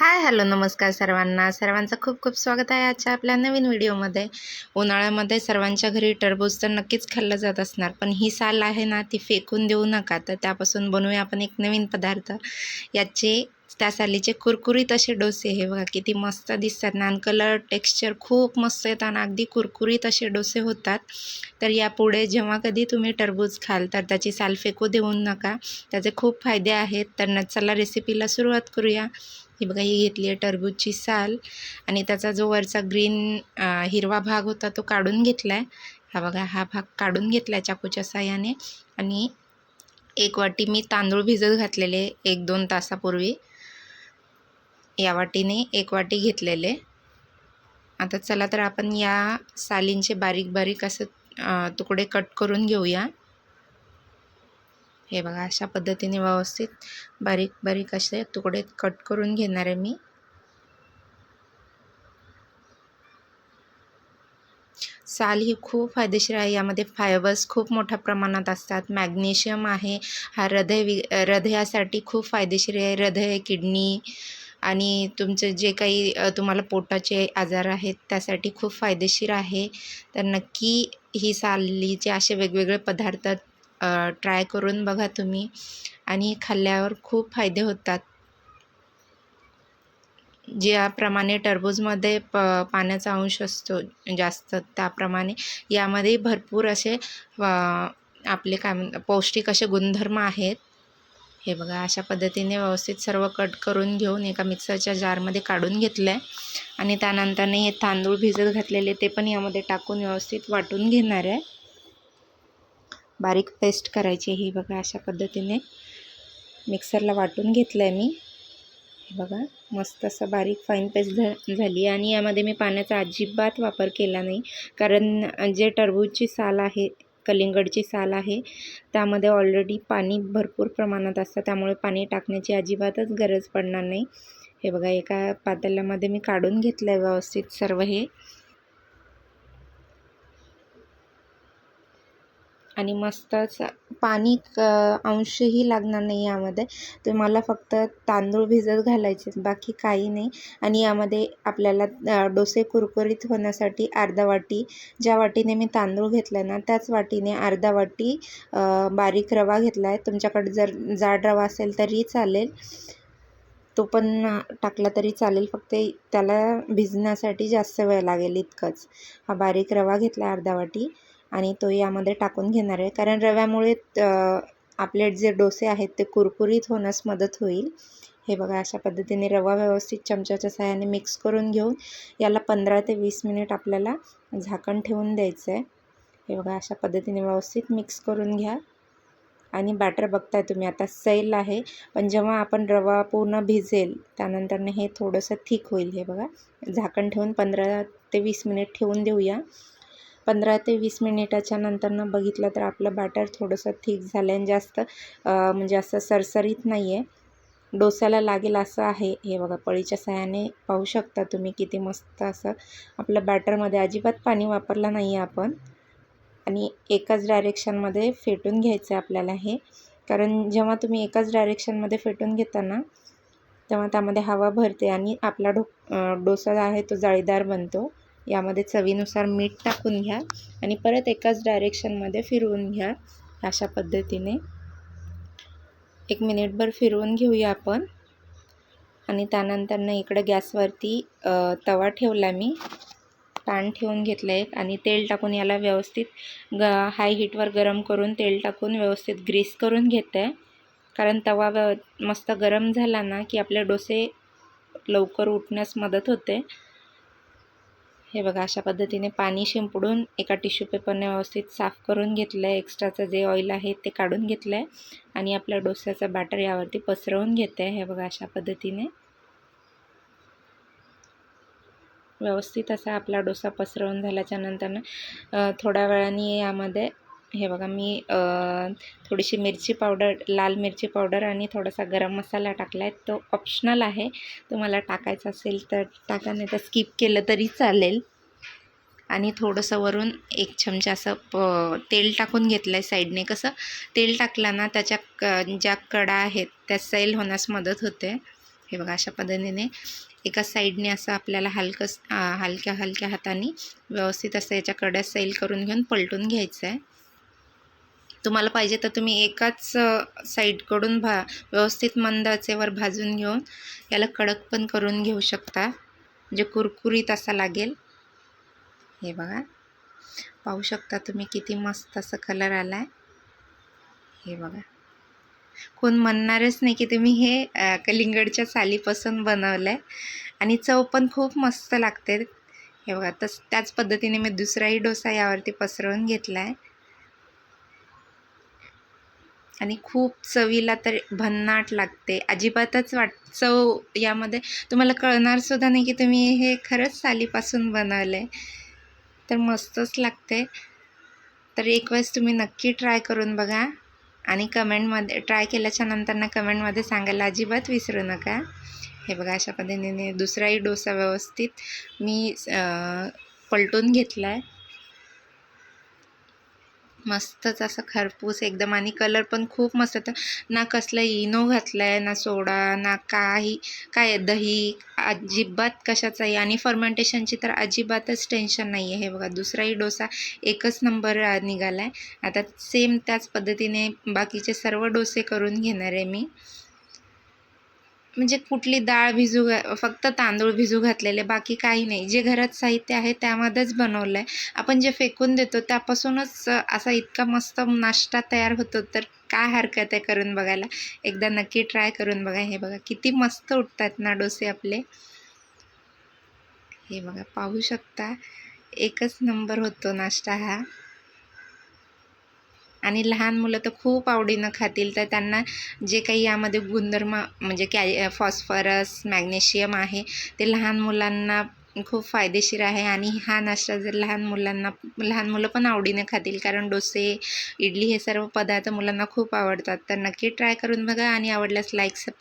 Hi hello नमस्कार सर्वांना. सर्वांचं खूप खूप स्वागत आहे आजच्या आपल्या नवीन व्हिडिओमध्ये. उन्हाळ्यामध्ये सर्वांच्या घरी टरबूज तर नक्कीच खाल्लं जात असणार पण ही साल आहे ना ती फेकून देऊ नका. तर त्यापासून बनवूया आपण एक नवीन पदार्थ. याचे त्या सालीचे कुरकुरीत असे डोसे हे बघा किती मस्त दिसतात. ना आणि कलर टेक्स्चर खूप मस्त येतात आणि अगदी कुरकुरीत असे डोसे होतात. तर यापुढे जेव्हा कधी तुम्ही टरबूज खाल तर त्याची साल फेकू देऊ नका. त्याचे खूप फायदे आहेत. तर न चला रेसिपीला सुरुवात करूया. ही बघा ही घेतली आहे टरबूजची साल. आणि त्याचा जो वरचा ग्रीन हिरवा भाग होता तो काढून घेतला आहे हा बघा हा भाग काढून घेतला आहे चाकूच्या साह्याने. आणि एक वाटी मी तांदूळ भिजत घातलेले एक दोन तासापूर्वी. या वाटीने एक वाटी घेतलेले. आता चला तर आपण या सालींचे बारीक बारीक असं तुकडे कट करून घेऊया. हे बघा अशा पद्धतीने व्यवस्थित बारीक बारीक असे तुकडे कट करून घेणार आहे मी. साल ही खूप फायदेशीर आहे. यामध्ये फायबर्स खूप मोठ्या प्रमाणात असतात. मॅग्नेशियम आहे. हा हृदय वि हृदयासाठी खूप फायदेशीर आहे. हृदय किडनी आणि तुमचं जे काही तुम्हाला पोटाचे आजार आहेत त्यासाठी खूप फायदेशीर आहे. तर नक्की ही सालीचे असे वेगवेगळे पदार्थ ट्राय करून बघा तुम्ही आणि खाल्ल्यावर खूप फायदे होतात. ज्याप्रमाणे टरबूजमध्ये प पाण्याचा अंश असतो जास्त त्याप्रमाणे यामध्ये भरपूर असे आपले काय म्हण पौष्टिक असे गुणधर्म आहेत. हे बघा अशा पद्धतीने व्यवस्थित सर्व कट करून घेऊन एका मिक्सरच्या जारमध्ये काढून घेतलं आहे आणि त्यानंतरने हे तांदूळ भिजत घातलेले ते पण यामध्ये टाकून व्यवस्थित वाटून घेणार आहे. बारीक पेस्ट करायची ही बघा अशा पद्धतीने मिक्सरला वाटून घेतलं आहे मी. हे बघा मस्त असं बारीक फाईन पेस्ट झाली आणि यामध्ये मी पाण्याचा अजिबात वापर केला नाही. कारण जे टरबूजची साल आहे कलिंगडची साल आहे. त्यामध्ये ऑलरेडी पाणी भरपूर प्रमाणात असतं. त्यामुळे पाणी टाकण्याची अजिबातच गरज पडणार नाही. हे बघा एका पातेल्यामध्ये मी काढून घेतलं आहे व्यवस्थित सर्व हे. आणि मस्तच पाणी क अंशही लागणार नाही यामध्ये. तर मला फक्त तांदूळ भिजत घालायचे बाकी काही नाही. आणि यामध्ये आपल्याला डोसे कुरकुरीत होण्यासाठी अर्धा वाटी ज्या वाटीने मी तांदूळ घेतला ना त्याच वाटीने अर्धा वाटी बारीक रवा घेतला आहे तुमच्याकडे जर जाड रवा असेल तरी चालेल. तो पण टाकला तरी चालेल फक्त त्याला भिजण्यासाठी जास्त वेळ लागेल इतकंच. हा बारीक रवा घेतला अर्धा वाटी. आणि तो यामध्ये टाकून घेणार आहे. कारण रव्यामुळे आपले जे डोसे आहेत ते कुरकुरीत होण्यास मदत होईल. हे बघा अशा पद्धतीने रवा व्यवस्थित चमच्याच्या सहाय्याने मिक्स करून घेऊन याला पंधरा ते वीस मिनिट आपल्याला झाकण ठेवून द्यायचं आहे हे बघा अशा पद्धतीने व्यवस्थित मिक्स करून घ्या. आणि बॅटर बघताय तुम्ही आता सैल आहे. पण जेव्हा आपण रवा पूर्ण भिजेल त्यानंतरनं हे थोडंसं थिक होईल. हे बघा झाकण ठेवून पंधरा ते वीस मिनिट ठेवून देऊया. पंधरा ते वीस मिनिटाच्या नंतरनं बघितलं तर आपलं बॅटर थोडंसं थिक झालं आहे जास्त म्हणजे असं सरसरीत नाही आहे डोसाला लागेल असं आहे. हे बघा पळीच्या सहाय्याने पाहू शकता तुम्ही किती मस्त असं आपलं बॅटरमध्ये अजिबात पाणी वापरलं नाही आहे आपण. आणि एकाच डायरेक्शनमध्ये फेटून घ्यायचं आहे आपल्याला हे. कारण जेव्हा तुम्ही एकाच डायरेक्शनमध्ये फेटून घेता ना तेव्हा त्यामध्ये हवा भरते आणि आपला डो डोसा आहे तो जाळीदार बनतो. यामध्ये चवीनुसार मीठ टाकून घ्या आणि परत एकाच डायरेक्शनमध्ये फिरवून घ्या अशा पद्धतीने. एक मिनिटभर फिरवून घेऊया आपण. आणि त्यानंतरनं इकडं गॅसवरती तवा ठेवला मी. पॅन ठेवून घेतलं एक आणि तेल टाकून याला व्यवस्थित ग हाय हीटवर गरम करून तेल टाकून व्यवस्थित ग्रीस करून घेत आहे कारण तवा व्यव मस्त गरम झाला ना की आपले डोसे लवकर उठण्यास मदत होते. हे बघा अशा पद्धतीने पाणी शिंपडून एका टिश्यू पेपरने व्यवस्थित साफ करून घेतलं आहे एक्स्ट्राचं जे ऑइल आहे ते काढून घेतलं आहे आणि आपल्या डोस्याचा बॅटर यावरती पसरवून घेते हे बघा अशा पद्धतीने. व्यवस्थित असा आपला डोसा पसरवून झाल्याच्या नंतरनं थोड्या वेळाने यामध्ये हे बघा मी थोडीशी मिरची पावडर लाल मिरची पावडर आणि थोडासा गरम मसाला टाकला आहे तो ऑप्शनल आहे. तुम्हाला टाकायचा असेल तर टाका नाही तर स्किप केलं तरी चालेल. आणि थोडंसं वरून एक चमचा असं प तेल टाकून घेतलं आहे साईडने. कसं तेल टाकलं ना त्याच्या क ज्या कडा आहेत त्या सैल होण्यास मदत होते. हे बघा अशा पद्धतीने एका साईडने असं आपल्याला हलकं हलक्या हलक्या हाताने व्यवस्थित असं याच्या कड्या सैल करून घेऊन पलटून घ्यायचं आहे तुम्हाला पाहिजे तर तुम्ही एकाच साईडकडून भा व्यवस्थित मंद आचेवर भाजून घेऊन याला कडक पण करून घेऊ शकता. म्हणजे कुरकुरीत असा लागेल. हे बघा. पाहू शकता तुम्ही किती मस्त असं कलर आला आहे हे बघा. कोण म्हणणारच नाही की तुम्ही हे कलिंगडच्या सालीपासून बनवलं आहे आणि चव पण खूप मस्त लागते. हे बघा तस त्याच पद्धतीने मी दुसराही डोसा यावरती पसरवून घेतला आहे आणि खूप चवीला तर भन्नाट लागते. अजिबातच वाट चव यामध्ये तुम्हाला कळणार सुद्धा नाही की तुम्ही हे खरंच सालीपासून बनवलं आहे तर मस्तच लागते. तर एक वेळेस तुम्ही नक्की ट्राय करून बघा आणि कमेंटमध्ये ट्राय केल्याच्यानंतर कमेंटमध्ये सांगायला अजिबात विसरू नका. हे बघा अशा पद्धतीने दुसराही डोसा व्यवस्थित मी पलटून घेतला आहे मस्तच असं खरपूस एकदम. आणि कलर पण खूप मस्त होता. ना कसलं इनो घातलं आहे ना सोडा ना काही. काय दही अजिबात कशाचाही आणि फर्मेंटेशनची तर अजिबातच टेन्शन नाही आहे हे बघा दुसराही डोसा एकच नंबर निघाला आहे आता सेम त्याच पद्धतीने बाकीचे सर्व डोसे करून घेणार आहे मी. म्हणजे कुठली डाळ भिजू घा फक्त तांदूळ भिजू घातलेले बाकी काही नाही. जे घरात साहित्य आहे त्यामध्येच बनवलं आहे आपण जे फेकून देतो त्यापासूनच असा इतका मस्त नाश्ता तयार होतो तर काय हरकत आहे करून बघायला? एकदा नक्की ट्राय करून बघा. हे बघा किती मस्त उठतात ना डोसे आपले. हे बघा पाहू शकता एकच नंबर होतो नाश्ता हा. आणि लहान मुलं तर खूप आवडीनं खातील. तर त्यांना जे काही यामध्ये गुणधर्म म्हणजे कॅ फॉस्फरस मॅग्नेशियम आहे ते लहान मुलांना खूप फायदेशीर आहे. आणि हा नाश्ता जर लहान मुलांना लहान मुलं पण आवडीने खातील कारण डोसे इडली हे सर्व पदार्थ मुलांना खूप आवडतात. तर नक्की ट्राय करून बघा आणि आवडल्यास लाईक सब